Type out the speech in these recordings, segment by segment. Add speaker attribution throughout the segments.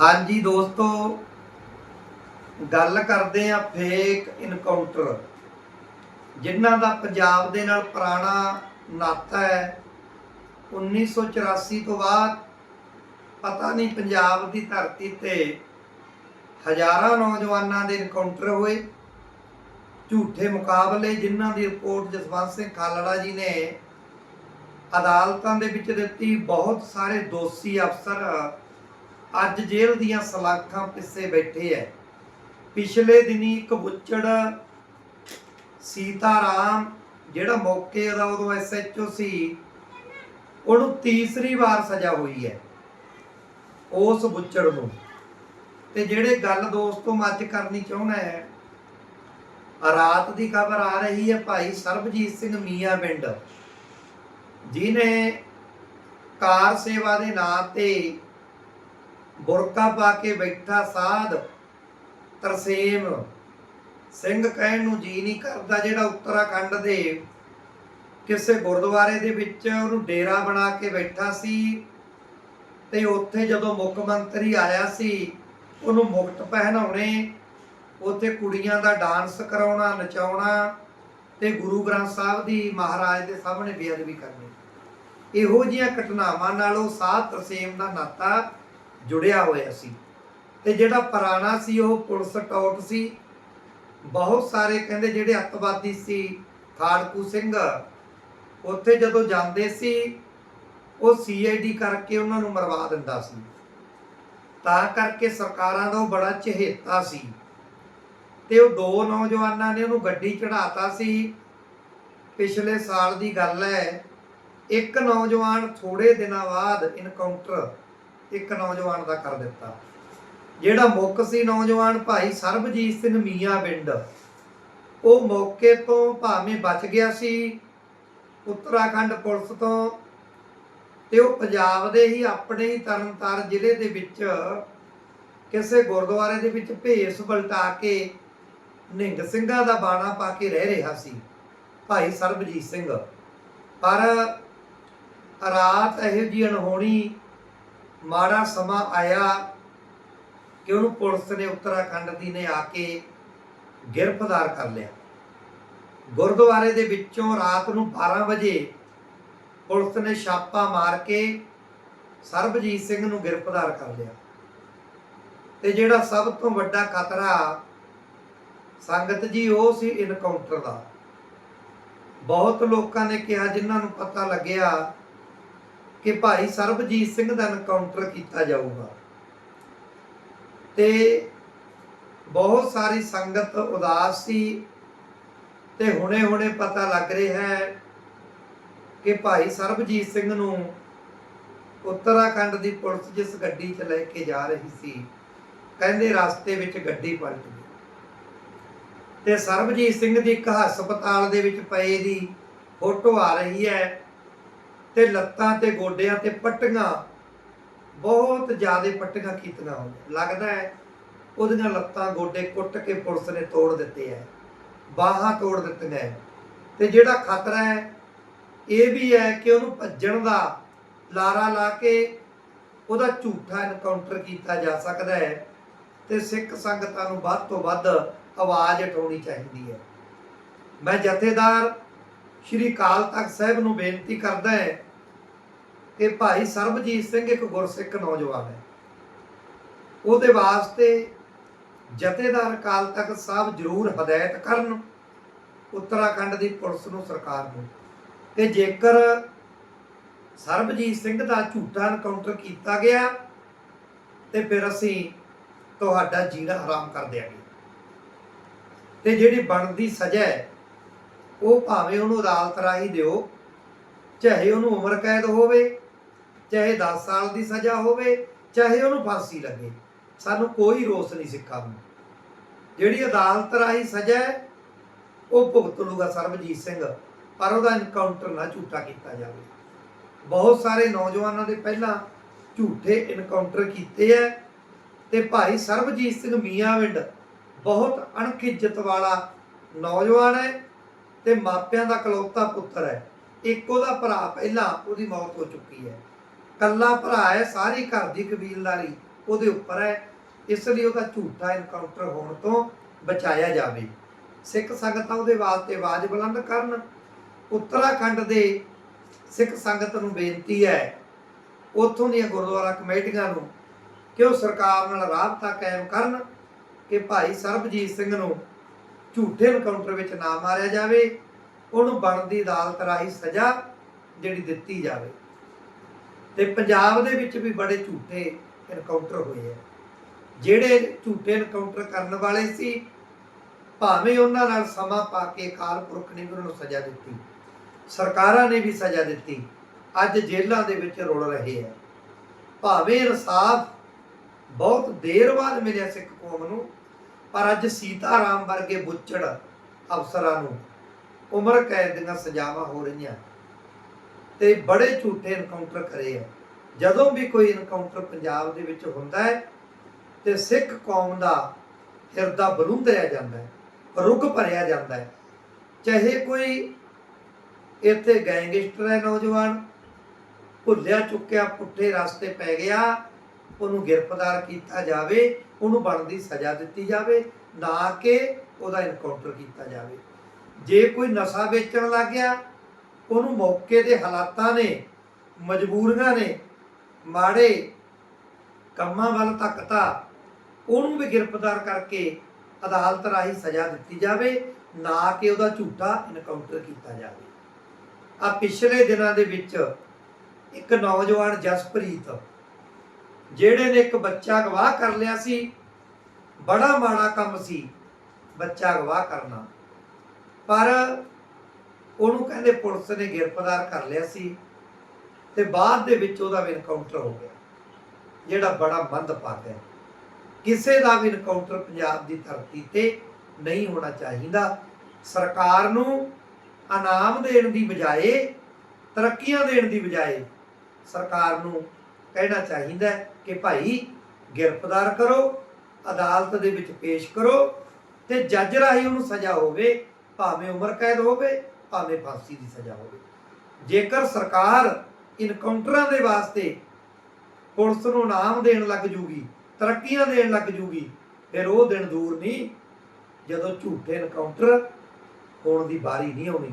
Speaker 1: ਹਾਂਜੀ ਦੋਸਤੋ, ਗੱਲ ਕਰਦੇ ਆ ਫੇਕ ਇਨਕਾਊਂਟਰ ਜਿਨ੍ਹਾਂ ਦਾ ਪੰਜਾਬ ਦੇ ਨਾਲ ਪੁਰਾਣਾ ਨਾਤਾ ਹੈ 1984 ਤੋਂ ਬਾਅਦ ਪਤਾ ਨਹੀਂ ਪੰਜਾਬ ਦੀ ਧਰਤੀ ਤੇ ਹਜ਼ਾਰਾਂ ਨੌਜਵਾਨਾਂ ਦੇ ਇਨਕਾਊਂਟਰ ਹੋਏ। ਝੂਠੇ ਮੁਕਾਬਲੇ ਜਿਨ੍ਹਾਂ ਦੀ ਰਿਪੋਰਟ ਜਸਵੰਤ ਸਿੰਘ ਖਾਲੜਾ ਜੀ ਨੇ ਅਦਾਲਤਾਂ ਦੇ ਵਿੱਚ ਦਿੱਤੀ। ਬਹੁਤ ਸਾਰੇ ਦੋਸ਼ੀ ਅਫਸਰ ਅੱਜ ਜੇਲ੍ਹ ਦੀਆਂ ਸਲਾਖਾਂ ਪਿੱਛੇ ਬੈਠੇ ਐ। ਪਿਛਲੇ ਦਿਨੀ ਇੱਕ ਬੁੱਚੜ ਸੀਤਾਰਾਮ, ਜਿਹੜਾ ਮੌਕੇ ਦਾ ਉਦੋਂ ਐਸਐਚਓ ਸੀ, ਉਹਨੂੰ ਤੀਸਰੀ ਵਾਰ ਸਜ਼ਾ ਹੋਈ ਹੈ ਉਸ ਬੁੱਚੜ ਨੂੰ। ਤੇ ਜਿਹੜੇ ਗੱਲ ਦੋਸਤੋ ਮੈਂ ਕਰਨੀ ਚਾਹੁੰਦਾ ਹੈ ਰਾਤ ਦੀ ਖਬਰ ਆ ਰਹੀ ਹੈ ਭਾਈ ਸਰਬਜੀਤ ਸਿੰਘ ਮੀਆਂ ਪਿੰਡ। ਜਿਨੇ ਕਾਰ ਸੇਵਾ ਦੇ ਨਾਂ ਤੇ ਬੁਰਕਾ ਪਾ ਕੇ ਬੈਠਾ ਸਾਧ ਤਰਸੇਮ। ਸਿੰਘ ਕਹਿਣ ਨੂੰ ਜੀ ਨਹੀਂ ਕਰਦਾ ਜਿਹੜਾ ਉੱਤਰਾਖੰਡ ਦੇ ਕਿਸੇ ਗੁਰਦੁਆਰੇ ਦੇ ਵਿੱਚ ਉਹਨੂੰ ਡੇਰਾ ਬਣਾ ਕੇ ਬੈਠਾ ਸੀ ਤੇ ਉੱਥੇ ਜਦੋਂ ਮੁੱਖ ਮੰਤਰੀ ਆਇਆ ਸੀ, ਉਹਨੂੰ ਮੁਕਤ ਪਹਿਨਾਉਣੇ, ਉੱਥੇ ਕੁੜੀਆਂ ਦਾ ਡਾਂਸ ਕਰਾਉਣਾ, ਨਚਾਉਣਾ ਤੇ ਗੁਰੂ ਗ੍ਰੰਥ ਸਾਹਿਬ ਦੀ ਮਹਾਰਾਜ ਦੇ ਸਾਹਮਣੇ ਬੇਅਦਬੀ ਕਰਨੀ। ਇਹੋ ਜਿਹੀਆਂ ਘਟਨਾਵਾਂ ਨਾਲ ਉਹ ਸਾਧ ਤਰਸੇਮ ਦਾ ਨਾਤਾ ਜੁੜਿਆ ਹੋਇਆ ਸੀ। ਤੇ ਜਿਹੜਾ ਪੁਰਾਣਾ ਸੀ, ਉਹ ਪੁਲਿਸ ਟੌਟ ਸੀ। ਬਹੁਤ ਸਾਰੇ ਕਹਿੰਦੇ ਜਿਹੜੇ ਅੱਤਵਾਦੀ ਸੀ ਖਾੜਕੂ ਸਿੰਘ, ਉੱਥੇ ਜਦੋਂ ਜਾਂਦੇ ਸੀ, ਉਹ ਸੀਆਈਡੀ ਕਰਕੇ ਉਹਨਾਂ ਨੂੰ ਮਰਵਾ ਦਿੰਦਾ ਸੀ। ਤਾਂ ਕਰਕੇ ਸਰਕਾਰਾਂ ਦਾ ਉਹ ਬੜਾ ਚਹੇਤਾ ਸੀ। ਤੇ ਉਹ ਦੋ ਨੌਜਵਾਨਾਂ ਨੇ ਉਹਨੂੰ ਗੱਡੀ ਚੜਾਤਾ ਸੀ। ਪਿਛਲੇ ਸਾਲ ਦੀ ਗੱਲ ਹੈ, ਇੱਕ ਨੌਜਵਾਨ ਥੋੜੇ ਦਿਨਾਂ ਬਾਅਦ ਇਨਕਾਊਂਟਰ ਇੱਕ ਨੌਜਵਾਨ ਦਾ ਕਰ ਦਿੱਤਾ। ਜਿਹੜਾ ਮੁੱਖ ਸੀ ਨੌਜਵਾਨ ਭਾਈ ਸਰਬਜੀਤ ਸਿੰਘ ਮੀਆਂ ਪਿੰਡ। ਉਹ ਮੌਕੇ ਤੋਂ ਭਾਵੇਂ ਬਚ ਗਿਆ ਸੀ, ਉੱਤਰਾਖੰਡ ਪੁਲਿਸ ਤੋਂ, ਤੇ ਉਹ ਪੰਜਾਬ ਦੇ ਹੀ ਆਪਣੇ ਹੀ ਤਰਨਤਾਰਨ ਜ਼ਿਲ੍ਹੇ ਦੇ ਵਿੱਚ ਕਿਸੇ ਗੁਰਦੁਆਰੇ ਦੇ ਵਿੱਚ ਭੇਸ ਪਲਟਾ ਕੇ ਨਿੰਗ ਸਿੰਘਾਂ ਦਾ ਬਾਣਾ ਪਾ ਕੇ ਰਹਿ ਰਿਹਾ ਸੀ, ਭਾਈ ਸਰਬਜੀਤ ਸਿੰਘ। ਪਰ ਰਾਤ ਇਹੋ ਜਿਹੀ ਅਣਹੋਣੀ ਮਾੜਾ ਸਮਾਂ ਆਇਆ ਕਿ ਉਹਨੂੰ ਪੁਲਿਸ ਨੇ ਉੱਤਰਾਖੰਡ ਦੀ ਨੇ ਆ ਕੇ ਗ੍ਰਿਫਤਾਰ ਕਰ ਲਿਆ। ਗੁਰਦੁਆਰੇ ਦੇ ਵਿੱਚੋਂ ਰਾਤ ਨੂੰ 12 ਵਜੇ ਪੁਲਿਸ ਨੇ ਛਾਪਾ ਮਾਰ ਕੇ ਸਰਬਜੀਤ ਸਿੰਘ ਨੂੰ ਗ੍ਰਿਫਤਾਰ ਕਰ ਲਿਆ। ਤੇ ਜਿਹੜਾ ਸਭ ਤੋਂ ਵੱਡਾ ਖਤਰਾ ਸੰਗਤ ਜੀ, ਉਹ ਸੀ ਇਨਕਾਊਂਟਰ ਦਾ। ਬਹੁਤ ਲੋਕਾਂ ਨੇ ਕਿਹਾ, ਜਿਨ੍ਹਾਂ ਨੂੰ ਪਤਾ ਲੱਗਿਆ ਕਿ ਭਾਈ ਸਰਬਜੀਤ ਸਿੰਘ ਦਾ ਇਨਕਾਊਂਟਰ ਕੀਤਾ ਜਾਊਗਾ। ਤੇ ਬਹੁਤ ਸਾਰੀ ਸੰਗਤ ਉਦਾਸ ਸੀ ਤੇ ਹੁਣੇ-ਹੁਣੇ ਪਤਾ ਲੱਗ ਰਿਹਾ ਹੈ ਕਿ ਭਾਈ ਸਰਬਜੀਤ ਸਿੰਘ ਨੂੰ ਉੱਤਰਾਖੰਡ ਦੀ ਪੁਲਿਸ ਜਿਸ ਗੱਡੀ 'ਚ ਲੈ ਕੇ ਜਾ ਰਹੀ ਸੀ, ਕਹਿੰਦੇ ਰਸਤੇ ਵਿੱਚ ਗੱਡੀ ਪਲਟ ਗਈ। ਤੇ ਸਰਬਜੀਤ ਸਿੰਘ ਦੀ ਇੱਕ ਹਸਪਤਾਲ ਦੇ ਵਿੱਚ ਪਏ ਦੀ ਫੋਟੋ ਆ ਰਹੀ ਹੈ। ਤੇ ਲੱਤਾਂ ਤੇ ਗੋਡਿਆਂ ਤੇ ਪੱਟੀਆਂ, ਬਹੁਤ ਜ਼ਿਆਦਾ ਪੱਟੀਆਂ ਕੀਤੀਆਂ ਹੋਈਆਂ। ਲੱਗਦਾ ਹੈ ਉਹਦੀਆਂ ਲੱਤਾਂ ਗੋਡੇ ਕੁੱਟ ਕੇ ਪੁਲਿਸ ਨੇ ਤੋੜ ਦਿੱਤੇ ਹੈ, ਬਾਹਾਂ ਤੋੜ ਦਿੱਤੀਆਂ ਹੈ। ਤੇ ਜਿਹੜਾ ਖਤਰਾ ਹੈ, ਇਹ ਵੀ ਹੈ ਕਿ ਉਹਨੂੰ ਭੱਜਣ ਦਾ ਲਾਰਾ ਲਾ ਕੇ ਉਹਦਾ ਝੂਠਾ ਐਨਕਾਊਂਟਰ ਕੀਤਾ ਜਾ ਸਕਦਾ ਹੈ ਤੇ ਸਿੱਖ ਸੰਗਤਾਂ ਨੂੰ ਵੱਧ ਤੋਂ ਵੱਧ ਆਵਾਜ਼ ਉਠਾਉਣੀ ਚਾਹੀਦੀ ਹੈ। ਮੈਂ ਜਥੇਦਾਰ ਸ਼੍ਰੀ ਕਾਲ ਤਖਤ ਸਾਹਿਬ ਨੂੰ ਬੇਨਤੀ ਕਰਦਾ ਹੈ ਕਿ ਭਾਈ ਸਰਬਜੀਤ ਸਿੰਘ ਇੱਕ ਗੁਰਸਿੱਖ ਨੌਜਵਾਨ ਹੈ। ਉਹਦੇ ਵਾਸਤੇ ਜਥੇਦਾਰ ਕਾਲ ਤਖਤ ਸਾਹਿਬ ਜ਼ਰੂਰ ਹਦਾਇਤ ਕਰਨ ਉੱਤਰਾਖੰਡ ਦੀ ਪੁਲਿਸ ਨੂੰ ਸਰਕਾਰ ਨੂੰ ਕਿ ਜੇਕਰ ਸਰਬਜੀਤ ਸਿੰਘ ਦਾ ਝੂਠਾ ਐਨਕਾਊਂਟਰ ਕੀਤਾ ਗਿਆ ਤੇ ਫਿਰ ਅਸੀਂ ਤੁਹਾਡਾ ਜੀਣਾ ਹਰਾਮ ਕਰ ਦਿਆਂਗੇ। ਤੇ ਜਿਹੜੀ ਬਣਦੀ ਸਜ਼ਾ ਹੈ ਉਹ ਭਾਵੇਂ ਉਹਨੂੰ ਅਦਾਲਤ ਰਾਹੀਂ ਦਿਓ, ਚਾਹੇ ਉਹਨੂੰ ਉਮਰ ਕੈਦ ਹੋਵੇ, ਚਾਹੇ 10 ਸਾਲ ਦੀ ਸਜ਼ਾ ਹੋਵੇ, ਚਾਹੇ ਉਹਨੂੰ ਫਾਂਸੀ ਲੱਗੇ, ਸਾਨੂੰ ਕੋਈ ਰੋਸ ਨਹੀਂ ਸਿੱਖਾਂ ਨੂੰ। ਜਿਹੜੀ ਅਦਾਲਤ ਰਾਹੀਂ ਸਜ਼ਾ ਹੈ, ਉਹ ਭੁਗਤ ਲੂਗਾ ਸਰਬਜੀਤ ਸਿੰਘ, ਪਰ ਉਹਦਾ ਇਨਕਾਊਂਟਰ ਨਾ ਝੂਠਾ ਕੀਤਾ ਜਾਵੇ। ਬਹੁਤ ਸਾਰੇ ਨੌਜਵਾਨਾਂ ਦੇ ਪਹਿਲਾਂ ਝੂਠੇ ਇਨਕਾਊਂਟਰ ਕੀਤੇ ਐ ਤੇ ਭਾਈ ਸਰਬਜੀਤ ਸਿੰਘ ਮੀਆਂਵਿੰਡ ਬਹੁਤ ਅਣਖਿੱਜਤ ਵਾਲਾ ਨੌਜਵਾਨ ਹੈ। ਤੇ ਮਾਪਿਆਂ ਦਾ ਕਲੌਤਾ ਪੁੱਤਰ ਹੈ। ਇੱਕ ਉਹਦਾ ਭਰਾ ਪਹਿਲਾਂ ਉਹਦੀ ਮੌਤ ਹੋ ਚੁੱਕੀ ਹੈ। ਕੱਲਾ ਭਰਾ ਹੈ, ਸਾਰੀ ਘਰ ਦੀ ਕਬੀਲਦਾਰੀ ਉਹਦੇ ਉੱਪਰ ਹੈ। ਇਸ ਲਈ ਉਹਦਾ ਝੂਠਾ ਇਨਕਾਊਂਟਰ ਹੋਣ ਤੋਂ ਬਚਾਇਆ ਜਾਵੇ। ਸਿੱਖ ਸੰਗਤਾਂ ਉਹਦੇ ਵਾਸਤੇ ਆਵਾਜ਼ ਬੁਲੰਦ ਕਰਨ। ਉੱਤਰਾਖੰਡ ਦੇ ਸਿੱਖ ਸੰਗਤ ਨੂੰ ਬੇਨਤੀ ਹੈ, ਉੱਥੋਂ ਦੀਆਂ ਗੁਰਦੁਆਰਾ ਕਮੇਟੀਆਂ ਨੂੰ ਕਿ ਉਹ ਸਰਕਾਰ ਨਾਲ ਰਾਬਤਾ ਕਾਇਮ ਕਰਨ ਕਿ ਭਾਈ ਸਰਬਜੀਤ ਸਿੰਘ ਨੂੰ ਝੂਠੇ ਇਨਕਾਊਂਟਰ ਵਿੱਚ ਨਾ ਮਾਰਿਆ ਜਾਵੇ, ਉਹਨੂੰ ਬਣਦੀ ਅਦਾਲਤ ਰਾਹੀਂ ਸਜ਼ਾ ਜਿਹੜੀ ਦਿੱਤੀ ਜਾਵੇ। ਤੇ ਪੰਜਾਬ ਦੇ ਵਿੱਚ ਵੀ ਬੜੇ ਝੂਠੇ ਇਨਕਾਊਂਟਰ ਹੋਏ ਆ। ਜਿਹੜੇ ਝੂਠੇ ਇਨਕਾਊਂਟਰ ਕਰਨ ਵਾਲੇ ਸੀ, ਭਾਵੇਂ ਉਹਨਾਂ ਨਾਲ ਸਮਾਂ ਪਾ ਕੇ ਅਕਾਲ ਪੁਰਖ ਨੇ ਉਹਨਾਂ ਨੂੰ ਸਜ਼ਾ ਦਿੱਤੀ। ਸਰਕਾਰਾਂ ਨੇ ਵੀ ਸਜ਼ਾ ਦਿੱਤੀ। ਅੱਜ ਜੇਲ੍ਹਾਂ ਦੇ ਵਿੱਚ ਰੁਲ ਰਹੇ ਆ। ਭਾਵੇਂ ਇਨਸਾਫ ਬਹੁਤ ਦੇਰ ਬਾਅਦ ਮਿਲਿਆ ਸਿੱਖ ਕੌਮ ਨੂੰ ਪਰ ਅੱਜ ਸੀਤਾਰਾਮ ਵਰਗੇ ਬੁੱਚੜ ਅਫਸਰਾਂ ਨੂੰ ਉਮਰ ਕੈਦ ਦੀਆਂ ਸਜ਼ਾਵਾਂ ਹੋ ਰਹੀਆਂ ਤੇ ਬੜੇ ਝੂਠੇ ਇਨਕਾਊਂਟਰ ਕਰੇ ਆ। ਜਦੋਂ ਵੀ ਕੋਈ ਇਨਕਾਊਂਟਰ ਪੰਜਾਬ ਦੇ ਵਿੱਚ ਹੁੰਦਾ ਹੈ ਤੇ ਸਿੱਖ ਕੌਮ ਦਾ ਹਿਰਦਾ ਬਲੂੰਦਰਿਆ ਜਾਂਦਾ ਹੈ, ਰੁੱਗ ਭਰਿਆ ਜਾਂਦਾ ਹੈ। ਚਾਹੇ ਕੋਈ ਇੱਥੇ ਗੈਂਗਸਟਰ ਹੈ ਨੌਜਵਾਨ, ਭੁੱਲਿਆ ਚੁੱਕਿਆ ਪੁੱਠੇ ਰਸਤੇ ਪੈ ਗਿਆ ਉਹਨੂੰ ਗ੍ਰਿਫਤਾਰ ਕੀਤਾ ਜਾਵੇ, ਉਹਨੂੰ ਬਣਦੀ ਸਜ਼ਾ ਦਿੱਤੀ ਜਾਵੇ, ਨਾ ਕਿ ਉਹਦਾ ਇਨਕਾਊਂਟਰ ਕੀਤਾ ਜਾਵੇ। ਜੇ ਕੋਈ ਨਸ਼ਾ ਵੇਚਣ ਲੱਗ ਗਿਆ, ਉਹਨੂੰ ਮੌਕੇ ਦੇ ਹਾਲਾਤਾਂ ਨੇ, ਮਜਬੂਰੀਆਂ ਨੇ, ਮਾੜੇ ਕੰਮਾਂ ਵੱਲ ਧੱਕਤਾ, ਉਹਨੂੰ ਵੀ ਗ੍ਰਿਫਤਾਰ ਕਰਕੇ ਅਦਾਲਤ ਰਾਹੀਂ ਸਜ਼ਾ ਦਿੱਤੀ ਜਾਵੇ, ਨਾ ਕਿ ਉਹਦਾ ਝੂਠਾ ਇਨਕਾਊਂਟਰ ਕੀਤਾ ਜਾਵੇ। ਆ ਪਿਛਲੇ ਦਿਨਾਂ ਦੇ ਵਿੱਚ ਇੱਕ ਨੌਜਵਾਨ ਜਸਪ੍ਰੀਤ ਜਿਹੜੇ ਨੇ ਇੱਕ ਬੱਚਾ ਗਵਾਹ ਕਰ ਲਿਆ ਸੀ, ਬੜਾ ਮਾੜਾ ਕੰਮ ਸੀ ਬੱਚਾ ਗਵਾਹ ਕਰਨਾ। ਪਰ ਉਹਨੂੰ ਕਹਿੰਦੇ ਪੁਲਿਸ ਨੇ ਗ੍ਰਿਫਤਾਰ ਕਰ ਲਿਆ ਸੀ ਤੇ ਬਾਅਦ ਦੇ ਵਿੱਚ ਉਹਦਾ ਵੀ ਇਨਕਾਊਂਟਰ ਹੋ ਗਿਆ, ਜਿਹੜਾ ਬੜਾ ਮੰਦਭਾਗਾ ਹੈ। ਕਿਸੇ ਦਾ ਵੀ ਇਨਕਾਊਂਟਰ ਪੰਜਾਬ ਦੀ ਧਰਤੀ ਤੇ ਨਹੀਂ ਹੋਣਾ ਚਾਹੀਦਾ। ਸਰਕਾਰ ਨੂੰ ਇਨਾਮ ਦੇਣ ਦੀ ਬਜਾਏ, ਤਰੱਕੀਆਂ ਦੇਣ ਦੀ ਬਜਾਏ ਸਰਕਾਰ ਨੂੰ ਕਹਿਣਾ ਚਾਹੀਦਾ ਕਿ ਭਾਈ ਗ੍ਰਿਫਤਾਰ ਕਰੋ, ਅਦਾਲਤ ਦੇ ਵਿੱਚ ਪੇਸ਼ ਕਰੋ ਤੇ ਜੱਜ ਰਾਹੀਂ ਉਹਨੂੰ ਸਜ਼ਾ ਹੋਵੇ, ਭਾਵੇਂ ਉਮਰ ਕੈਦ ਹੋਵੇ, ਭਾਵੇਂ ਫਾਂਸੀ ਦੀ ਸਜ਼ਾ ਹੋਵੇ। ਜੇਕਰ ਸਰਕਾਰ ਇਨਕਾਊਂਟਰਾਂ ਦੇ ਵਾਸਤੇ ਪੁਲਿਸ ਨੂੰ ਨਾਮ ਦੇਣ ਲੱਗ ਜੂਗੀ, ਤਰੱਕੀਆਂ ਦੇਣ ਲੱਗ ਜੂਗੀ, ਫਿਰ ਉਹ ਦਿਨ ਦੂਰ ਨਹੀਂ ਜਦੋਂ ਝੂਠੇ ਇਨਕਾਊਂਟਰ ਹੋਣ ਦੀ ਵਾਰੀ ਨਹੀਂ ਆਉਣੀ।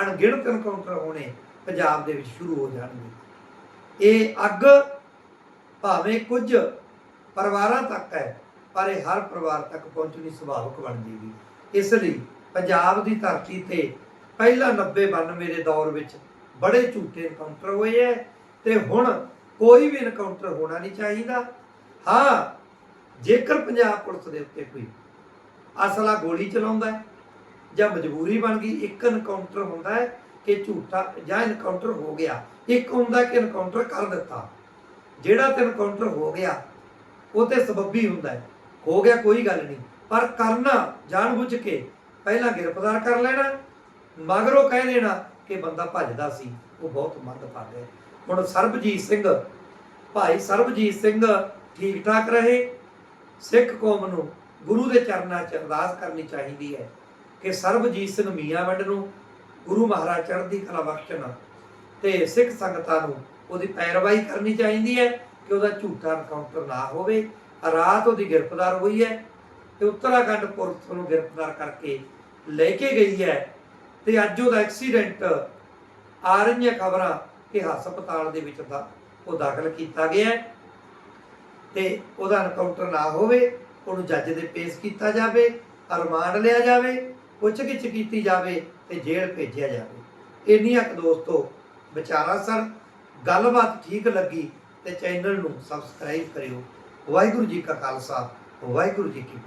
Speaker 1: ਅਣਗਿਣਤ ਇਨਕਾਊਂਟਰ ਹੋਣੇ ਪੰਜਾਬ ਦੇ ਵਿੱਚ ਸ਼ੁਰੂ ਹੋ ਜਾਣਗੇ। ਇਹ ਅੱਗ ਭਾਵੇਂ ਕੁਝ ਪਰਿਵਾਰਾਂ ਤੱਕ ਹੈ, ਪਰ ਇਹ ਹਰ ਪਰਿਵਾਰ ਤੱਕ ਪਹੁੰਚਣੀ ਸੁਭਾਵਿਕ ਬਣ ਜੇਗੀ। ਇਸ ਲਈ ਪੰਜਾਬ ਦੀ ਧਰਤੀ ਤੇ ਪਹਿਲਾ 90 92 ਦੇ ਦੌਰ ਵਿੱਚ ਬੜੇ ਝੂਠੇ ਇਨਕਾਊਂਟਰ ਹੋਏ ਐ ਤੇ ਹੁਣ ਕੋਈ ਵੀ ਇਨਕਾਊਂਟਰ ਹੋਣਾ ਨਹੀਂ ਚਾਹੀਦਾ। ਹਾਂ, ਜੇਕਰ ਪੰਜਾਬ ਪੁਲਿਸ ਦੇ ਉੱਤੇ ਕੋਈ ਅਸਲਾ ਗੋਲੀ ਚਲਾਉਂਦਾ ਹੈ ਜਾਂ ਮਜਬੂਰੀ ਬਣ ਗਈ, ਇੱਕ ਇਨਕਾਊਂਟਰ ਹੁੰਦਾ ਹੈ ਕਿ ਝੂਠਾ ਜਾਂ ਇਨਕਾਊਂਟਰ ਹੋ ਗਿਆ। ਇੱਕ ਹੁੰਦਾ ਕਿ ਇਨਕਾਊਂਟਰ ਕਰ ਦਿੱਤਾ। ਜਿਹੜਾ ਤੇ ਇਨਕਾਊਂਟਰ ਹੋ ਗਿਆ, ਉਹ ਤੇ ਸਬੱਬੀ ਹੁੰਦਾ ਹੋ। ਗਿਆ ਕੋਈ ਗੱਲ ਨਹੀਂ। ਪਰ ਕਰਨਾ, ਜਾਣਬੁੱਝ ਕੇ ਪਹਿਲਾਂ ਗ੍ਰਿਫਤਾਰ ਕਰ ਲੈਣਾ, ਮਗਰੋਂ ਕਹਿ ਦੇਣਾ ਕਿ ਬੰਦਾ ਭੱਜਦਾ ਸੀ। ਉਹ ਬਹੁਤ ਮੰਦਭਾਗਾ ਹੈ। ਹੁਣ ਸਰਬਜੀਤ ਸਿੰਘ, ਭਾਈ ਸਰਬਜੀਤ ਸਿੰਘ ਠੀਕ ਠਾਕ ਰਹੇ। ਸਿੱਖ ਕੌਮ ਨੂੰ ਗੁਰੂ ਦੇ ਚਰਨਾਂ 'ਚ ਅਰਦਾਸ ਕਰਨੀ ਚਾਹੀਦੀ ਹੈ ਕਿ ਸਰਬਜੀਤ ਸਿੰਘ ਮੀਆਂਵੰਡ ਨੂੰ ਗੁਰੂ ਮਹਾਰਾਜ ਚੜ੍ਹਦੀ ਕਲਾ ਬਖਸ਼ਣ ਤੇ ਸਿੱਖ ਸੰਗਤਾਂ ਨੂੰ ਉਹਦੀ ਪੈਰਵਾਈ ਕਰਨੀ ਚਾਹੀਦੀ ਹੈ ਕਿ ਉਹਦਾ ਝੂਠਾ ਐਨਕਾਊਂਟਰ ਨਾ ਹੋਵੇ। ਰਾਤ ਉਹਦੀ ਗ੍ਰਿਫਤਾਰ ਹੋਈ ਹੈ ਤੇ ਉੱਤਰਾਖੰਡ ਪੁਲਿਸ ਨੂੰ ਗ੍ਰਿਫਤਾਰ ਕਰਕੇ ਲੈ ਕੇ ਗਈ ਹੈ ਤੇ ਅੱਜ ਉਹਦਾ ਐਕਸੀਡੈਂਟ ਆ ਰਹੀਆਂ ਖਬਰਾਂ ਕਿ ਹਸਪਤਾਲ ਦੇ ਵਿੱਚ ਦਾ ਉਹ ਦਾਖਲ ਕੀਤਾ ਗਿਆ ਹੈ। ਤੇ ਉਹਦਾ ਐਨਕਾਊਂਟਰ ਨਾ ਹੋਵੇ, ਉਹਨੂੰ ਜੱਜ ਦੇ ਪੇਸ਼ ਕੀਤਾ ਜਾਵੇ, ਰਿਮਾਂਡ ਲਿਆ ਜਾਵੇ। ਪੁੱਛਗਿੱਛ ਕੀਤੀ ਜਾਵੇ ਤੇ ਜੇਲ੍ਹ ਭੇਜਿਆ ਜਾਵੇ। ਇੰਨੀਆਂ ਕੁ ਦੋਸਤੋ, ਵਿਚਾਰਾਂ ਸਰ ਗੱਲਬਾਤ ਠੀਕ ਲੱਗੀ ਤੇ ਚੈਨਲ ਨੂੰ ਸਬਸਕ੍ਰਾਈਬ ਕਰਿਓ। ਵਾਹਿਗੁਰੂ ਜੀ ਕਾ ਖਾਲਸਾ, ਵਾਹਿਗੁਰੂ ਜੀ ਕੀ ਫਤਿਹ।